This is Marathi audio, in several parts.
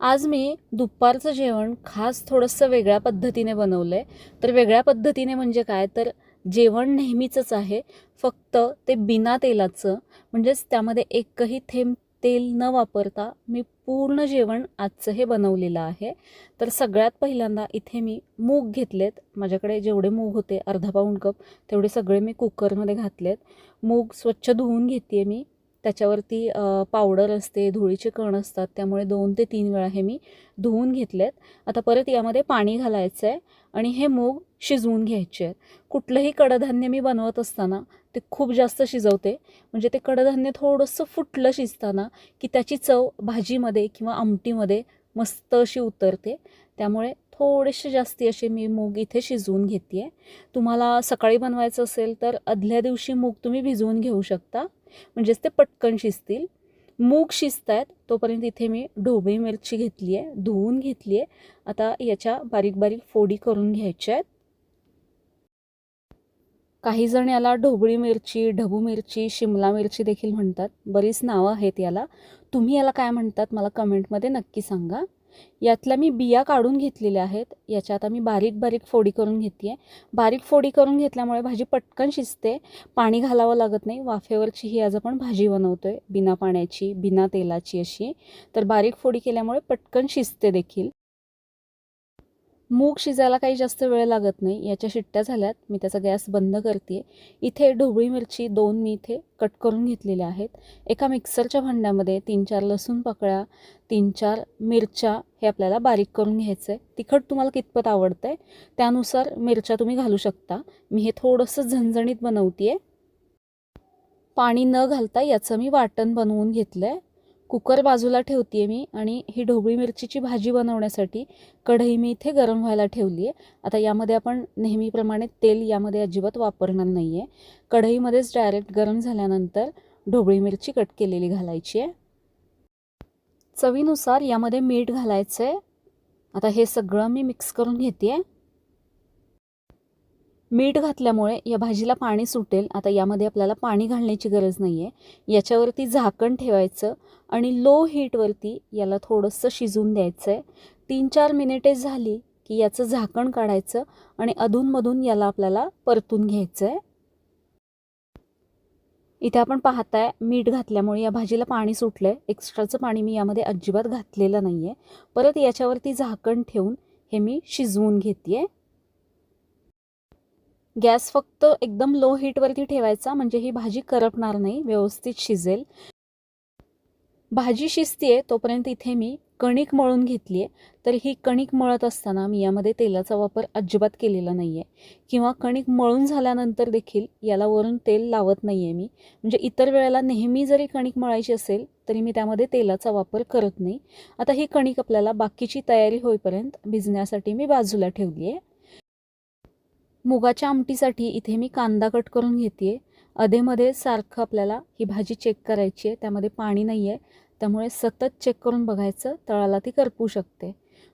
आज मी दुपारचं जेवण खास थोडंसं वेगळ्या पद्धतीने बनवलं आहे तर वेगळ्या पद्धतीने म्हणजे काय? तर जेवण नेहमीचंच आहे. फक्त ते बिना तेलाचं म्हणजेच त्यामध्ये एकही थेंब तेल न वापरता मी पूर्ण जेवण आजचं हे बनवलेलं आहे. तर सगळ्यात पहिल्यांदा इथे मी मूग घेतलेत. माझ्याकडे जेवढे मूग होते अर्धा पाऊण कप तेवढे सगळे मी कुकरमध्ये घातलेत. मूग स्वच्छ धुवून घेते मी. त्याच्यावरती पावडर असते धुळीचे कण असतात त्यामुळे दोन ते तीन वेळा हे मी धुवून घेतलेत. आता परत यामध्ये पाणी घालायचं आहे आणि हे मूग शिजवून घ्यायचे आहेत. कुठलंही कडधान्य मी बनवत असताना ते खूप जास्त शिजवते. म्हणजे ते कडधान्य थोडंसं फुटलं शिजताना की त्याची चव भाजीमध्ये किंवा आमटीमध्ये मस्त अशी उतरते. त्यामुळे थोडेसे जास्ती असे मी मूग इथे शिजवून घेते आहे तुम्हाला सकाळी बनवायचं असेल तर आदल्या दिवशी मूग तुम्ही भिजवून घेऊ शकता. म्हणजेच ते पटकन शिजतील. मूग शिजत आहेत तोपर्यंत इथे मी ढोबळी मिरची घेतली आहे धुवून घेतली आहे. आता याच्या बारीक बारीक फोडी करून घ्यायच्या आहेत. काही जण याला ढोबळी मिरची ढबू मिरची शिमला मिरची देखील म्हणतात. बरीच नावं आहेत याला. तुम्ही याला काय म्हणतात मला कमेंटमध्ये नक्की सांगा. यातल्या मी बिया काढून घेतलेल्या आहेत. याच्या आता मी बारीक बारीक फोडी करून घेते आहे बारीक फोडी करून घेतल्यामुळे भाजी पटकन शिजते. पाणी घालावं लागत नाही. वाफेवरची ही आज आपण भाजी बनवतो आहे बिना पाण्याची बिना तेलाची अशी. तर बारीक फोडी केल्यामुळे पटकन शिजते देखील. मूग शिजायला काही जास्त वेळ लागत नाही. याच्या शिट्ट्या झाल्यात. मी त्याचा गॅस बंद करते इथे ढोबळी मिरची दोन मी इथे कट करून घेतलेल्या आहेत. एका मिक्सरच्या भांड्यामध्ये तीन चार लसूण पाकळ्या तीन चार मिरच्या हे आपल्याला बारीक करून घ्यायचं आहे तिखट तुम्हाला कितपत आवडतं आहे त्यानुसार मिरच्या तुम्ही घालू शकता. मी हे थोडंसं झणझणीत बनवते आहे पाणी न घालता याचं मी वाटण बनवून घेतलं आहे कुकर बाजूला ठेवते मी आणि ही ढोबळी मिरचीची भाजी बनवण्यासाठी कढई मी इथे गरम व्हायला ठेवली आहे आता यामध्ये आपण नेहमीप्रमाणे तेल यामध्ये अजिबात वापरणार नाही आहे कढईमध्येच डायरेक्ट गरम झाल्यानंतर ढोबळी मिरची कट केलेली घालायची आहे चवीनुसार यामध्ये मीठ घालायचं आहे आता हे सगळं मी मिक्स करून घेते आहे मीठ घातल्यामुळे या भाजीला पाणी सुटेल. आता यामध्ये आपल्याला पाणी घालण्याची गरज नाही आहे याच्यावरती झाकण ठेवायचं आणि लो हीटवरती याला थोडंसं शिजून द्यायचं आहे तीन चार मिनिटे झाली की याचं झाकण काढायचं आणि अधूनमधून याला आपल्याला परतून घ्यायचं आहे इथे आपण पाहताय मीठ घातल्यामुळे या भाजीला पाणी सुटलं आहे एक्स्ट्राचं पाणी मी यामध्ये अजिबात घातलेलं नाही आहे परत याच्यावरती झाकण ठेवून हे मी शिजवून घेते आहे गॅस फक्त एकदम लो हीटवरती ठेवायचा म्हणजे ही भाजी करपणार नाही व्यवस्थित शिजेल. भाजी शिजते तोपर्यंत इथे मी कणिक मळून घेतली आहे तर ही कणिक मळत असताना मी यामध्ये तेलाचा वापर अजिबात केलेला नाही आहे किंवा कणिक मळून झाल्यानंतर देखील याला वरून तेल लावत नाही आहे मी. म्हणजे इतर वेळेला नेहमी जरी कणिक मळायची असेल तरी मी त्यामध्ये तेलाचा वापर करत नाही. आता ही कणिक आपल्याला बाकीची तयारी होईपर्यंत भिजण्यासाठी मी बाजूला ठेवली आहे मुगाच्या आमटीसाठी इथे मी कांदा कट करून घेते अधेमध्ये सारखं आपल्याला ही भाजी चेक करायची आहे. त्यामध्ये पाणी नाही आहे त्यामुळे सतत चेक करून बघायचं. तळाला ती करपू शकते.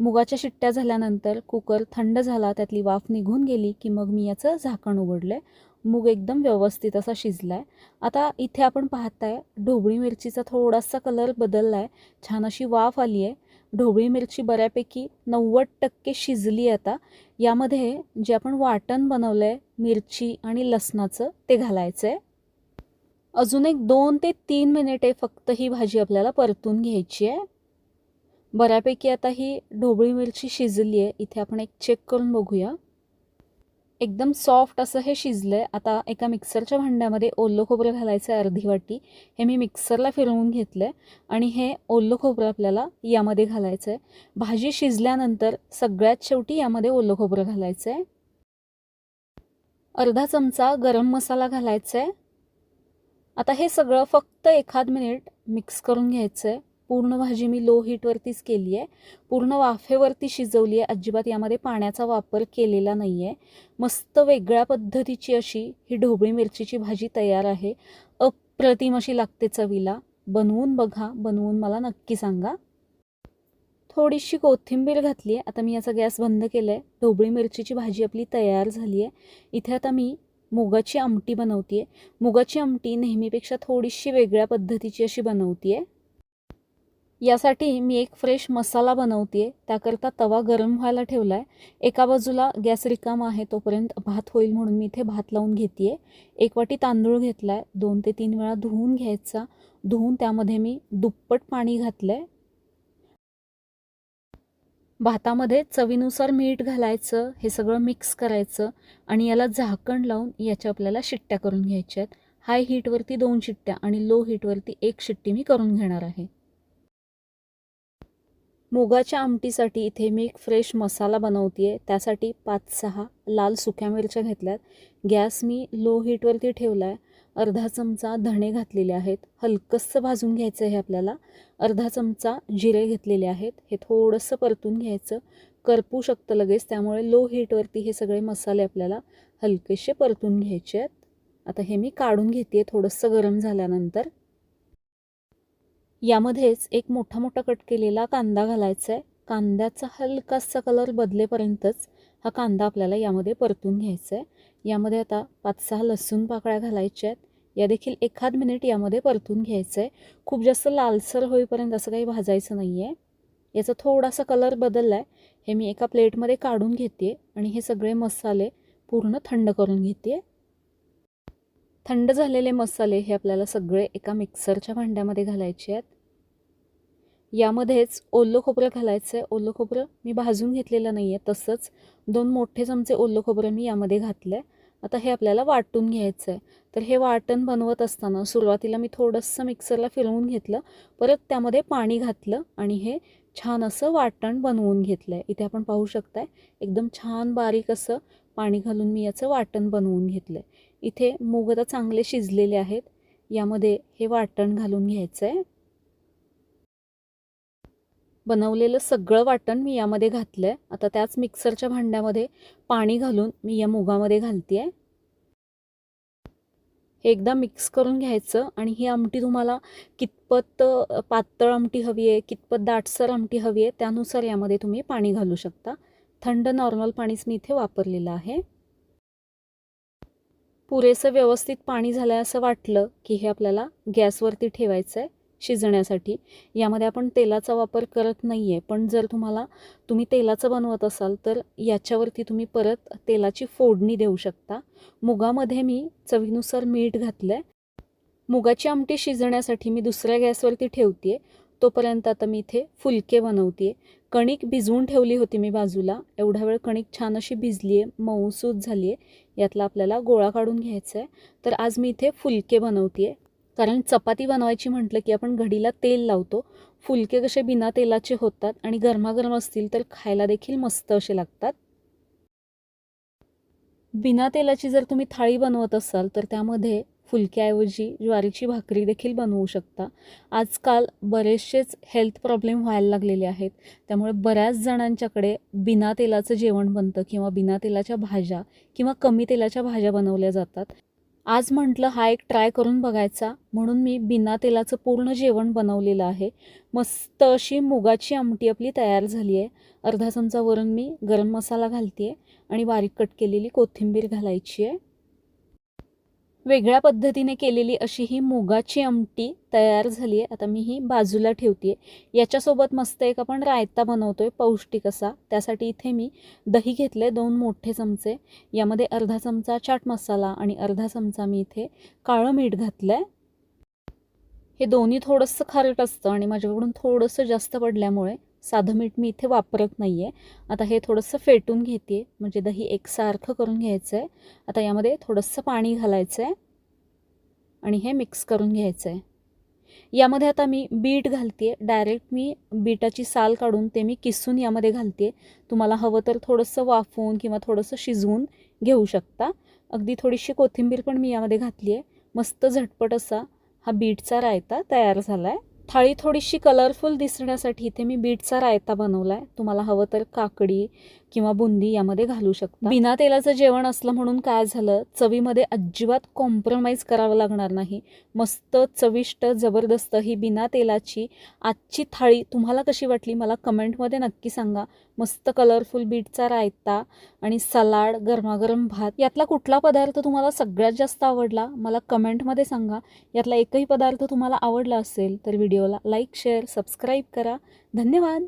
मुगाच्या शिट्ट्या झाल्यानंतर कुकर थंड झाला. त्यातली वाफ निघून गेली की मग मी याचं झाकण उघडलं आहे मूग एकदम व्यवस्थित असा शिजला आहे आता इथे आपण पाहताय ढोबळी मिरचीचा थोडासा कलर बदलला आहे छान अशी वाफ आली आहे ढोबळी मिरची बऱ्यापैकी नव्वद टक्के शिजली आता. यामध्ये जे आपण वाटण बनवलं आहे मिरची आणि लसणाचं ते घालायचं आहे अजून एक दोन ते तीन मिनिटे फक्त ही भाजी आपल्याला परतून घ्यायची आहे. बऱ्यापैकी आता ही ढोबळी मिरची शिजली आहे. इथे आपण एक चेक करून बघूया. एकदम सॉफ्ट असं हे शिजलं आहे आता एका मिक्सरच्या भांड्यामध्ये ओलं खोबरं घालायचं आहे अर्धी वाटी. हे मी मिक्सरला फिरवून घेतलं आहे आणि हे ओलं खोबरं आपल्याला यामध्ये घालायचं आहे. भाजी शिजल्यानंतर सगळ्यात शेवटी यामध्ये ओलं खोबरं घालायचं आहे. अर्धा चमचा गरम मसाला घालायचा आहे. आता हे सगळं फक्त एखाद मिनिट मिक्स करून घ्यायचं आहे. पूर्ण भाजी मी लो हीटवरतीच केली आहे. पूर्ण वाफेवरती शिजवली आहे. अजिबात यामध्ये पाण्याचा वापर केलेला नाही आहे मस्त वेगळ्या पद्धतीची अशी ही ढोबळी मिरचीची भाजी तयार आहे. अप्रतिम अशी लागते चवीला. बनवून बघा. बनवून मला नक्की सांगा. थोडीशी कोथिंबीर घातली आहे. आता मी याचा गॅस बंद केला आहे ढोबळी मिरचीची भाजी आपली तयार झाली आहे. इथे आता मी मुगाची आमटी बनवते आहे मुगाची आमटी नेहमीपेक्षा थोडीशी वेगळ्या पद्धतीची अशी बनवते आहे यासाठी मी एक फ्रेश मसाला बनवते त्याकरता तवा गरम व्हायला ठेवला आहे एका बाजूला गॅस रिकामा आहे तोपर्यंत भात होईल म्हणून मी इथे भात लावून घेते आहे एक वाटी तांदूळ घेतला आहे दोन ते तीन वेळा धुवून घ्यायचा. धुवून त्यामध्ये मी दुप्पट पाणी घातलं आहे भातामध्ये चवीनुसार मीठ घालायचं. हे सगळं मिक्स करायचं. आणि याला झाकण लावून याच्या आपल्याला शिट्ट्या करून घ्यायच्या आहेत. हाय हीटवरती दोन शिट्ट्या आणि लो हीटवरती एक शिट्टी मी करून घेणार आहे. मुगाच्या आमटीसाठी इथे मी एक फ्रेश मसाला बनवते आहे त्यासाठी पाच सहा लाल सुक्या मिरच्या घेतल्यात. गॅस मी लो हीटवरती ठेवला आहे अर्धा चमचा धणे घातलेले आहेत. हलकंसं भाजून घ्यायचं आहे आपल्याला. अर्धा चमचा जिरे घेतलेले आहेत. हे थोडंसं परतून घ्यायचं. करपू शकतं लगेच. त्यामुळे लो हीटवरती हे सगळे मसाले आपल्याला हलकेसे परतून घ्यायचे आहेत. आता हे मी काढून घेते थोडंसं गरम झाल्यानंतर. यामध्येच एक मोठा मोठा कट केलेला कांदा घालायचा आहे कांद्याचा हलकासा कलर बदलेपर्यंतच हा कांदा आपल्याला यामध्ये परतून घ्यायचा आहे यामध्ये आता पाच सहा लसूण पाकळ्या घालायच्या आहेत या देखील एखाद मिनिट यामध्ये परतून घ्यायचं आहे खूप जास्त लालसर होईपर्यंत असं काही भाजायचं नाही आहे याचा थोडासा कलर बदलला आहे हे मी एका प्लेटमध्ये काढून घेते आणि हे सगळे मसाले पूर्ण थंड करून घेते थंड झालेले मसाले हे आपल्याला सगळे एका मिक्सरच्या भांड्यामध्ये घालायचे आहेत यामध्येच ओलं खोबरं घालायचं आहे ओलं खोबरं मी भाजून घेतलेलं नाही आहे तसंच दोन मोठे चमचे ओलं खोबरं मी यामध्ये घातलं आहे आता हे आपल्याला वाटून घ्यायचं आहे तर हे वाटण बनवत असताना सुरुवातीला मी थोडंसं मिक्सरला फिरवून घेतलं परत त्यामध्ये पाणी घातलं आणि हे छान असं वाटण बनवून घेतलं आहे इथे आपण पाहू शकताय एकदम छान बारीक असं पाणी घालून मी याचं वाटण बनवून घेतलं आहे इथे मूग आता चांगले शिजलेले आहेत. यामध्ये हे वाटण घालून घ्यायचं आहे बनवलेलं सगळं वाटण मी यामध्ये घातलं आहे आता त्याच मिक्सरच्या भांड्यामध्ये पाणी घालून मी या मुगामध्ये घालते आहे हे एकदा मिक्स करून घ्यायचं आणि ही आमटी तुम्हाला कितपत पातळ आमटी हवी आहे कितपत दाटसर आमटी हवी आहे त्यानुसार यामध्ये तुम्ही पाणी घालू शकता. थंड नॉर्मल पाणीच मी इथे वापरलेलं आहे. पुरेसं व्यवस्थित पाणी झालं आहे असं वाटलं की हे आपल्याला गॅसवरती ठेवायचं आहे शिजण्यासाठी. यामध्ये आपण तेलाचा वापर करत नाही आहे पण जर तुम्हाला तुम्ही तेलाचं बनवत असाल तर याच्यावरती तुम्ही परत तेलाची फोडणी देऊ शकता. मुगामध्ये मी चवीनुसार मीठ घातलं आहे मुगाची आमटी शिजण्यासाठी मी दुसऱ्या गॅसवरती ठेवते आहे तोपर्यंत आता मी इथे फुलके बनवते कणिक भिजवून ठेवली होती मी बाजूला. एवढा वेळ कणिक छान अशी भिजली आहे मऊसूत झाली आहे यातला आपल्याला गोळा काढून घ्यायचा आहे तर आज मी इथे फुलके बनवते आहे कारण चपाती बनवायची म्हटलं की आपण घडीला तेल लावतो. फुलके कसे बिना तेलाचे होतात आणि गरमागरम असतील तर खायला देखील मस्त असे लागतात. बिना तेलाची जर तुम्ही थाळी बनवत असाल तर त्यामध्ये फुलक्याऐवजी ज्वारीची भाकरी देखील बनवू शकता. आजकाल बरेचसेच हेल्थ प्रॉब्लेम व्हायला लागलेले आहेत. त्यामुळे बऱ्याच जणांच्याकडे बिना तेलाचं जेवण बनतं किंवा बिना तेलाच्या भाज्या किंवा कमी तेलाच्या भाज्या बनवल्या जातात. आज म्हटलं हा एक ट्राय करून बघायचा. म्हणून मी बिना तेलाचं पूर्ण जेवण बनवलेलं आहे. मस्त अशी मुगाची आमटी आपली तयार झाली आहे अर्धा चमचा वरून मी गरम मसाला घालते आहे आणि बारीक कट केलेली कोथिंबीर घालायची आहे वेगळ्या पद्धतीने केलेली अशी ही मुगाची आमटी तयार झाली आहे आता मी ही बाजूला ठेवते आहे याच्यासोबत मस्त एक आपण रायता बनवतो आहे पौष्टिक असा. त्यासाठी इथे मी दही घेतलं आहे दोन मोठे चमचे. यामध्ये अर्धा चमचा चाट मसाला आणि अर्धा चमचा मी इथे काळं मीठ घातलं आहे हे दोन्ही थोडंसं खारट असतं आणि माझ्याकडून थोडंसं जास्त पडल्यामुळे साधं मीठ मी इथे वापरत नाही आहे आता हे थोडंसं फेटून घेते म्हणजे दही एकसारखं करून घ्यायचं आहे आता यामध्ये थोडंसं पाणी घालायचं आहे आणि हे मिक्स करून घ्यायचं आहे यामध्ये आता मी बीट घालते डायरेक्ट मी बीटाची साल काढून ते मी किसून यामध्ये घालते तुम्हाला हवं तर थोडंसं वाफवून किंवा थोडंसं शिजवून घेऊ शकता. अगदी थोडीशी कोथिंबीर पण मी यामध्ये घातली आहे मस्त झटपट असा हा बीटचा रायता तयार झाला आहे थाळी थोडीशी कलरफुल दिसण्यासाठी इथे मी बीटचा रायता बनवला आहे तुम्हाला हवं तर काकडी किंवा बुंदी यामध्ये घालू शकता. बिना तेलाचं जेवण असलं म्हणून काय झालं? चवीमध्ये अजिबात कॉम्प्रोमाइज करावं लागणार नाही. मस्त चविष्ट जबरदस्त ही बिना तेलाची आजची थाळी तुम्हाला कशी वाटली मला कमेंटमध्ये नक्की सांगा. मस्त कलरफुल बीटचा रायता आणि सलाड गरमागरम भात. यातला कुठला पदार्थ तुम्हाला सगळ्यात जास्त आवडला? मला कमेंटमध्ये सांगा. यातला एकही पदार्थ तुम्हाला आवडला असेल तर व्हिडिओला लाईक शेअर सबस्क्राईब करा. धन्यवाद!